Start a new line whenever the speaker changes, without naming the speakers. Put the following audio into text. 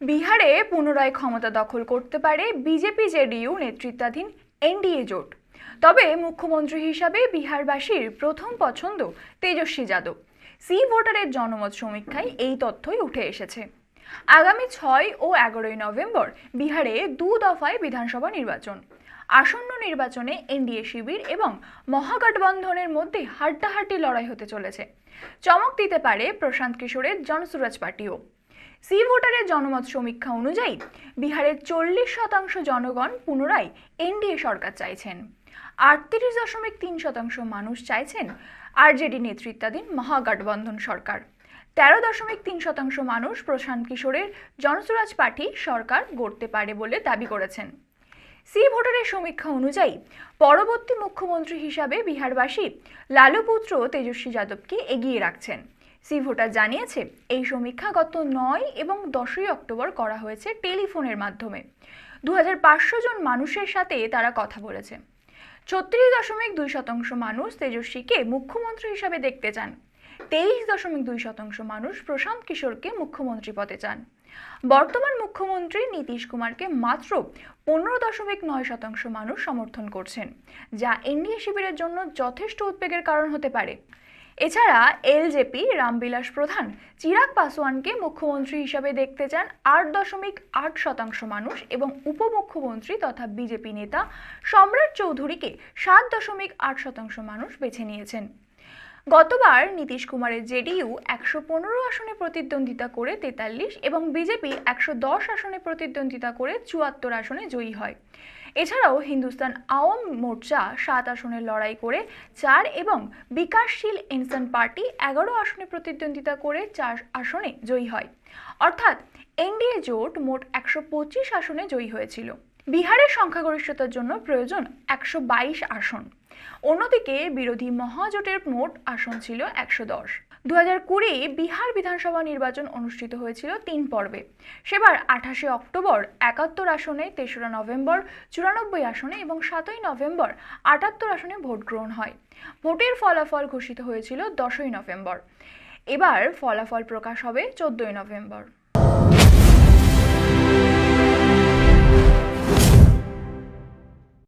বিহারে পুনরায় ক্ষমতা দখল করতে পারে বিজেপি জেডিইউ নেতৃত্বাধীন এনডিএ জোট। তবে মুখ্যমন্ত্রী হিসাবে বিহারবাসীর প্রথম পছন্দ তেজস্বী যাদব। সি ভোটারের জনমত সমীক্ষায় এই তথ্যই উঠে এসেছে। আগামী ছয় ও এগারোই নভেম্বর বিহারে দু দফায় বিধানসভা নির্বাচন। আসন্ন নির্বাচনে এনডিএ শিবির এবং মহাগঠবন্ধনের মধ্যে হাড্ডাহাড্ডি লড়াই হতে চলেছে। চমক দিতে পারে প্রশান্ত কিশোরের জনসুরাজ পার্টিও। সি ভোটারের জনমত সমীক্ষা অনুযায়ী বিহারের চল্লিশ শতাংশ জনগণ পুনরায় এনডিএ সরকার চাইছেন। আটত্রিশ দশমিক তিন শতাংশ মানুষ চাইছেন আরজেডি নেতৃত্বাধীন মহাগঠবন্ধন সরকার। তেরো দশমিক তিন শতাংশ মানুষ প্রশান্ত কিশোরের জনসুরাজ পার্টি সরকার গড়তে পারে বলে দাবি করেছেন। সি ভোটারের সমীক্ষা অনুযায়ী পরবর্তী মুখ্যমন্ত্রী হিসাবে বিহারবাসী লালু পুত্র তেজস্বী যাদবকে এগিয়ে রাখছেন। সি ভোটার জানিয়েছে, এই সমীক্ষা গত নয় এবং দশই অক্টোবর করা হয়েছে টেলিফোনের মাধ্যমে। দু হাজার পাঁচশো জন মানুষের সাথে তারা কথা বলেছে। ছত্রিশ দশমিক দুই শতাংশ মানুষ তেজস্বীকে মুখ্যমন্ত্রী হিসাবে দেখতে চান। তেইশ দশমিক দুই শতাংশ মানুষ প্রশান্ত কিশোরকে মুখ্যমন্ত্রী পদে চান। বর্তমান মুখ্যমন্ত্রী নীতিশ কুমারকে মাত্র পনেরো দশমিক নয় শতাংশ মানুষ সমর্থন করছেন, যা এনডিএ শিবিরের জন্য যথেষ্ট উদ্বেগের কারণ হতে পারে। এছাড়া এলজেপি রামবিলাস প্রধান, চিরাগ পাসওয়ানকে মুখ্যমন্ত্রী হিসাবে দেখতে চান আট দশমিক আট শতাংশ মানুষ এবং উপমুখ্যমন্ত্রী তথা বিজেপি নেতা সম্রাট চৌধুরীকে সাত দশমিক আট শতাংশ মানুষ বেছে নিয়েছেন। গতবার নীতিশ কুমারের জেডিইউ একশো পনেরো আসনে প্রতিদ্বন্দ্বিতা করে তেতাল্লিশ এবং বিজেপি একশো দশ আসনে প্রতিদ্বন্দ্বিতা করে চুয়াত্তর আসনে জয়ী হয়। এছাড়াও হিন্দুস্তান আওয়াম মোর্চা সাত আসনে লড়াই করে চার এবং বিকাশশীল ইনসান পার্টি এগারো আসনে প্রতিদ্বন্দ্বিতা করে চার আসনে জয়ী হয়। অর্থাৎ এনডিএ জোট মোট একশো পঁচিশ আসনে জয়ী হয়েছিল। বিহারের সংখ্যাগরিষ্ঠতার জন্য প্রয়োজন একশো বাইশ আসন। অন্যদিকে বিরোধী মহাজোটের মোট আসন ছিল একশো দশ। দু হাজার কুড়ি বিহার বিধানসভা নির্বাচন অনুষ্ঠিত হয়েছিল তিন পর্বে। সেবার আঠাশে অক্টোবর একাত্তর আসনে, তেসরা নভেম্বর চুরানব্বই আসনে এবং সাতই নভেম্বর আটাত্তর আসনে ভোট গ্রহণ হয়। ভোটের ফলাফল ঘোষিত হয়েছিল দশই নভেম্বর। এবার ফলাফল প্রকাশ হবে চোদ্দই নভেম্বর।